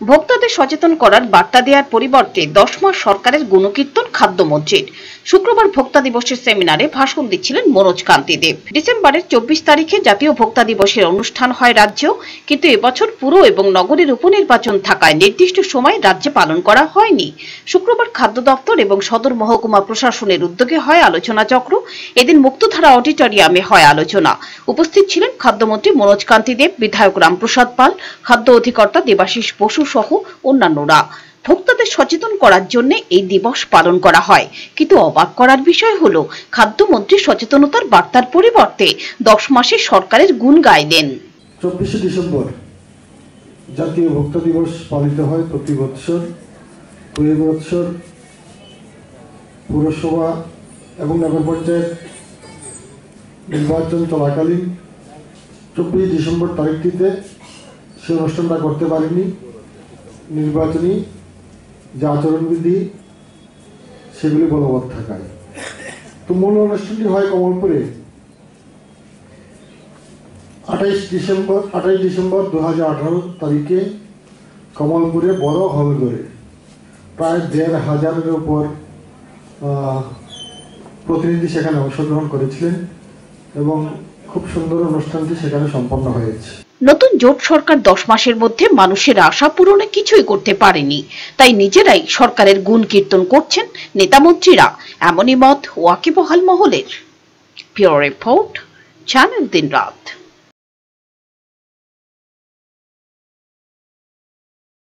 ভোক্তাদের সচেতন করার বার্তা দেওয়ার পরিবর্তে দশ মাস সরকারের গুণকীর্তন খাদ্যমন্ত্রীর। শুক্রবার ভোক্তা দিবসের সেমিনারে ভাষণ দিচ্ছিলেন মনোজ কান্তি দেব ডিসেম্বরের চব্বিশ তারিখে জাতীয় ভোক্তা দিবসের অনুষ্ঠান হয় রাজ্য কিন্তু এবছর পুরো এবং নগরের উপনির্বাচন থাকায় নির্দিষ্ট সময় রাজ্যে পালন করা হয়নি। শুক্রবার খাদ্য দপ্তর এবং সদর মহকুমা প্রশাসনের উদ্যোগে হয় আলোচনা চক্র। এদিন মুক্তধারা অডিটোরিয়ামে হয় আলোচনা। উপস্থিত ছিলেন খাদ্যমন্ত্রী মনোজ কান্তি দেব বিধায়ক রামপ্রসাদ পাল, খাদ্য অধিকর্তা দেবাশিস বসু সহ অন্যান্যরা। ভোক্তাদের সচেতন করার জন্য এই দিবস পালন করা হয়। কিন্তু অবাক করার বিষয় হলো, খাদ্যমন্ত্রী সচেতনতার বার্তার পরিবর্তে দশ মাসে সরকারের গুণ গাইলেন। চব্বিশে ডিসেম্বর, জাতীয় ভোক্তা দিবস পালিত হয় প্রতি বৎসর প্রতি বৎসর পুরসভা এবং নগর পঞ্চায়েত নির্বাচন চলাকালীন চব্বিশে ডিসেম্বর তারিখটিতে সে অনুষ্ঠানটা করতে পারিনি। নির্বাচনী যে আচরণবিধি, সেগুলি বলবৎ থাকায়। তো মূল অনুষ্ঠানটি হয় কমলপুরে। আঠাইশ ডিসেম্বর আঠাইশ ডিসেম্বর দু হাজার আঠারো তারিখে কমলপুরে বড় হলঘরে। প্রায় দেড় হাজারের উপর প্রতিনিধি সেখানে অংশগ্রহণ করেছিলেন এবং খুব সুন্দর অনুষ্ঠানটি সেখানে সম্পন্ন হয়েছে। নতুন জোট সরকার দশ মাসের মধ্যে মানুষের আশা পূরণে কিছুই করতে পারেনি। তাই নিজেরাই সরকারের গুণ কীর্তন করছেন নেতামন্ত্রীরা এমনই মত ওয়াকিবহাল মহলের। পিওর রিপোর্ট, চ্যানেল দিন রাত।